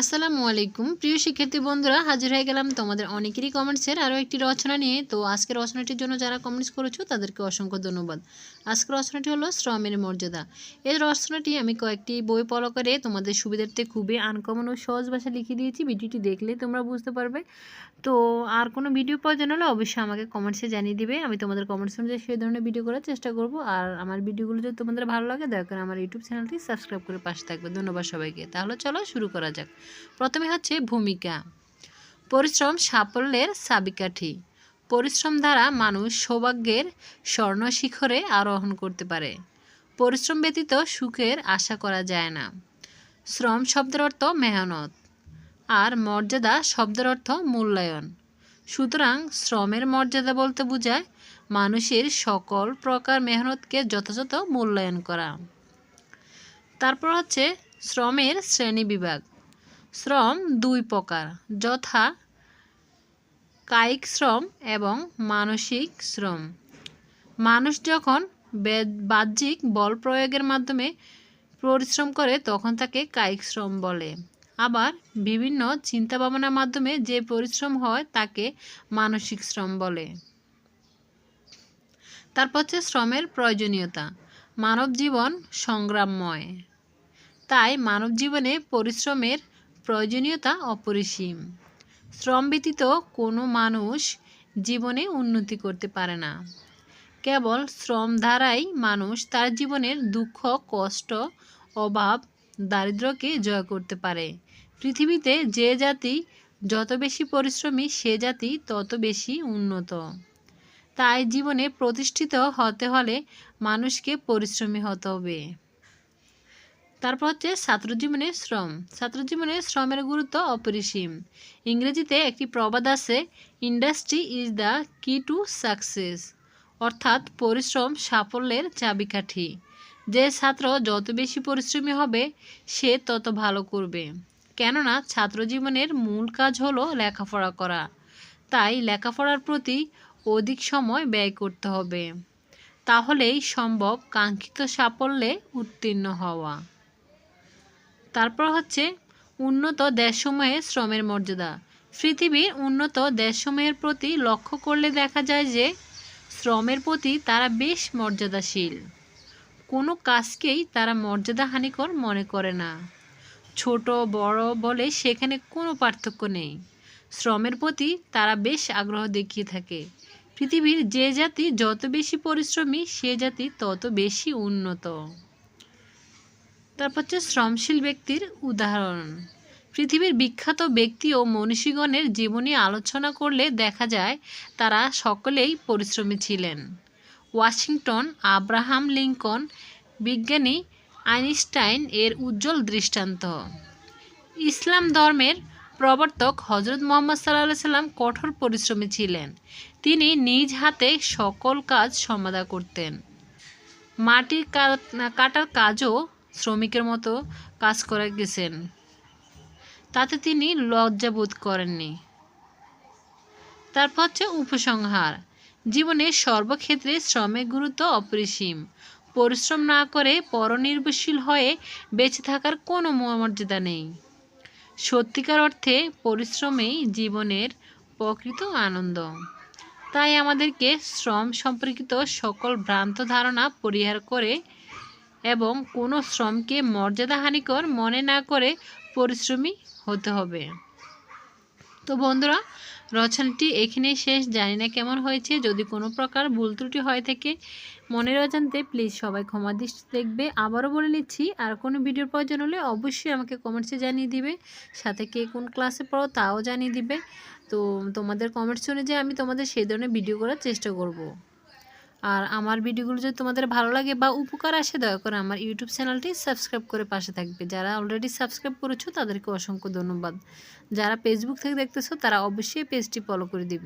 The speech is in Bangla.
আসসালামু আলাইকুম। প্রিয় শিক্ষার্থী বন্ধুরা, হাজির হয়ে গেলাম তোমাদের অনেকেরই কমেন্টসের আরও একটি রচনা নিয়ে। তো আজকের রচনাটির জন্য যারা কমেন্টস করেছ, তাদেরকে অসংখ্য ধন্যবাদ। আজকের রচনাটি হলো শ্রমের মর্যাদা। এই রচনাটি আমি কয়েকটি বই পড়া করে তোমাদের সুবিধার্থে খুবই আনকমন ও সহজ ভাষা লিখে দিয়েছি। ভিডিওটি দেখলে তোমরা বুঝতে পারবে। তো আর কোনো ভিডিও প্রয়োজন হলে অবশ্যই আমাকে কমেন্টসে জানিয়ে দিবে। আমি তোমাদের কমেন্টস অনুযায়ী সেই ধরনের ভিডিও করার চেষ্টা করব। আর আমার ভিডিওগুলো যদি তোমাদের ভালো লাগে, দয়া করে আমার ইউটিউব চ্যানেলটি সাবস্ক্রাইব করে পাশে থাকবে। ধন্যবাদ সবাইকে। তাহলে চলো শুরু করা যাক। প্রথমে হচ্ছে ভূমিকা। পরিশ্রম সাফল্যের চাবিকাঠি। পরিশ্রম দ্বারা মানুষ সৌভাগ্যের স্বর্ণ শিখরে আরোহণ করতে পারে। পরিশ্রম ব্যতীত সুখের আশা করা যায় না। শ্রম শব্দের অর্থ মেহনত। আর মর্যাদা শব্দের অর্থ মূল্যায়ন। সুতরাং শ্রমের মর্যাদা বলতে বোঝায় মানুষের সকল প্রকার মেহনতকে যথাযথ মূল্যায়ন করা। তারপর হচ্ছে শ্রমের শ্রেণি বিভাগ। শ্রম দুই প্রকার, যথা কায়িক শ্রম এবং মানসিক শ্রম। মানুষ যখন বাহ্যিক বল প্রয়োগের মাধ্যমে পরিশ্রম করে, তখন তাকে কায়িক শ্রম বলে। আবার বিভিন্ন চিন্তা ভাবনার মাধ্যমে যে পরিশ্রম হয়, তাকে মানসিক শ্রম বলে। তারপর হচ্ছে শ্রমের প্রয়োজনীয়তা। মানব জীবন সংগ্রামময়। তাই মানব জীবনে পরিশ্রমের প্রয়োজনীয়তা অপরিসীম। শ্রম ব্যতীত কোনো মানুষ জীবনে উন্নতি করতে পারে না। কেবল শ্রম দ্বারাই মানুষ তার জীবনের দুঃখ, কষ্ট, অভাব, দারিদ্র্যকে জয় করতে পারে। পৃথিবীতে যে জাতি যত বেশি পরিশ্রমী, সে জাতি তত বেশি উন্নত। তাই জীবনে প্রতিষ্ঠিত হতে হলে মানুষকে পরিশ্রমী হতে হবে। তারপর হচ্ছে ছাত্র জীবনে শ্রম। ছাত্র জীবনে শ্রমের গুরুত্ব অপরিসীম। ইংরেজিতে একটি প্রবাদ আছে, industry is the key to success অর্থাৎ পরিশ্রম সাফল্যের চাবিকাঠি। যে ছাত্র যত বেশি পরিশ্রমী হবে, সে তত ভালো করবে। কেননা ছাত্র জীবনের মূল কাজ হলো লেখাপড়া করা। তাই লেখাপড়ার প্রতি অধিক সময় ব্যয় করতে হবে। তাহলেই সম্ভব কাঙ্ক্ষিত সাফল্যে উত্তীর্ণ হওয়া। তারপর হচ্ছে উন্নত দেশসমূহে শ্রমের মর্যাদা। পৃথিবীর উন্নত দেশসমূহের প্রতি লক্ষ্য করলে দেখা যায় যে শ্রমের প্রতি তারা বেশ মর্যাদাশীল। কোনো কাজকেই তারা মর্যাদাহানিকর মনে করে না। ছোট, বড় বলে সেখানে কোনো পার্থক্য নেই। শ্রমের প্রতি তারা বেশ আগ্রহ দেখিয়ে থাকে। পৃথিবীর যে জাতি যত বেশি পরিশ্রমী, সে জাতি তত বেশি উন্নত। তারপর হচ্ছে শ্রমশীল ব্যক্তির উদাহরণ। পৃথিবীর বিখ্যাত ব্যক্তি ও মনীষীগণের জীবনী আলোচনা করলে দেখা যায় তারা সকলেই পরিশ্রমী ছিলেন। ওয়াশিংটন, আব্রাহাম লিঙ্কন, বিজ্ঞানী আইনস্টাইন এর উজ্জ্বল দৃষ্টান্ত। ইসলাম ধর্মের প্রবর্তক হজরত মোহাম্মদ সাল্লাহ সাল্লাম কঠোর পরিশ্রমী ছিলেন। তিনি নিজ হাতে সকল কাজ সমাধা করতেন। মাটির কাটার কাজও শ্রমিকের মতো কাজ করে গেছেন। তাতে তিনি লজ্জাবোধ করেননি। তারপর হচ্ছে উপসংহার। জীবনের সর্বক্ষেত্রে শ্রমের গুরুত্ব অপরিসীম। পরিশ্রম না করে পরনির্ভরশীল হয়ে বেঁচে থাকার কোনো মর্যাদা নেই। সত্যিকার অর্থে পরিশ্রমেই জীবনের প্রকৃত আনন্দ। তাই আমাদেরকে শ্রম সম্পর্কিত সকল ভ্রান্ত ধারণা পরিহার করে এবং কোনো শ্রমকে মর্যাদাহানিকর মনে না করে পরিশ্রমী হতে হবে। তো বন্ধুরা, রচনাটি এখানেই শেষ। জানি না কেমন হয়েছে, যদি কোনো প্রকার ভুল ত্রুটি হয়ে থাকে মনে অজান্তে প্লিজ সবাই ক্ষমা দৃষ্টি দেখবে। আবারও বলে নিচ্ছি, আর কোনো ভিডিওর প্রয়োজন হলে অবশ্যই আমাকে কমেন্টসে জানিয়ে দিবে, সাথে কে কোন ক্লাসে পড়ো তাও জানিয়ে দিবে। তো তোমাদের কমেন্টস অনুযায়ী আমি তোমাদের সেই ধরনের ভিডিও করার চেষ্টা করব। আর আমার ভিডিওগুলো যদি তোমাদের ভালো লাগে বা উপকার আসে, দয়া করে আমার ইউটিউব চ্যানেলটি সাবস্ক্রাইব করে পাশে থাকবে। যারা অলরেডি সাবস্ক্রাইব করেছ, তাদেরকে অসংখ্য ধন্যবাদ। যারা ফেসবুক থেকে দেখতেছো, তারা অবশ্যই পেজটি ফলো করে দিবে।